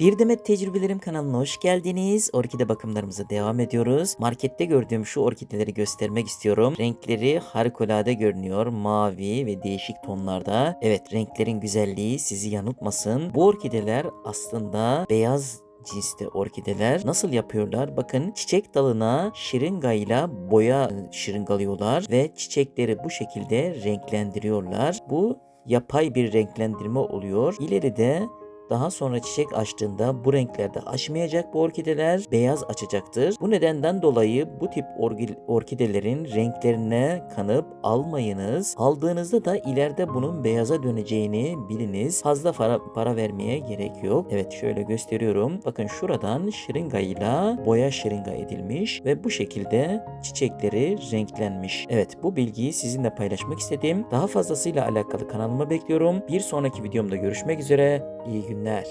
Bir Demet Tecrübelerim kanalına hoş geldiniz. Orkide bakımlarımıza devam ediyoruz. Markette gördüğüm şu orkideleri göstermek istiyorum. Renkleri harikulade görünüyor. Mavi ve değişik tonlarda. Evet renklerin güzelliği sizi yanıltmasın. Bu orkideler aslında beyaz cinste orkideler nasıl yapıyorlar? Bakın çiçek dalına şırıngayla boya şırıngalıyorlar ve çiçekleri bu şekilde renklendiriyorlar. Bu yapay bir renklendirme oluyor. İleride daha sonra çiçek açtığında bu renklerde açmayacak bu orkideler beyaz açacaktır. Bu nedenden dolayı bu tip orkidelerin renklerine kanıp almayınız. Aldığınızda da ileride bunun beyaza döneceğini biliniz. Fazla para, para vermeye gerek yok. Evet şöyle gösteriyorum. Bakın şuradan şırıngayla boya şırınga edilmiş ve bu şekilde çiçekleri renklenmiş. Evet bu bilgiyi sizinle paylaşmak istedim. Daha fazlasıyla alakalı kanalıma bekliyorum. Bir sonraki videomda görüşmek üzere. İyi günler.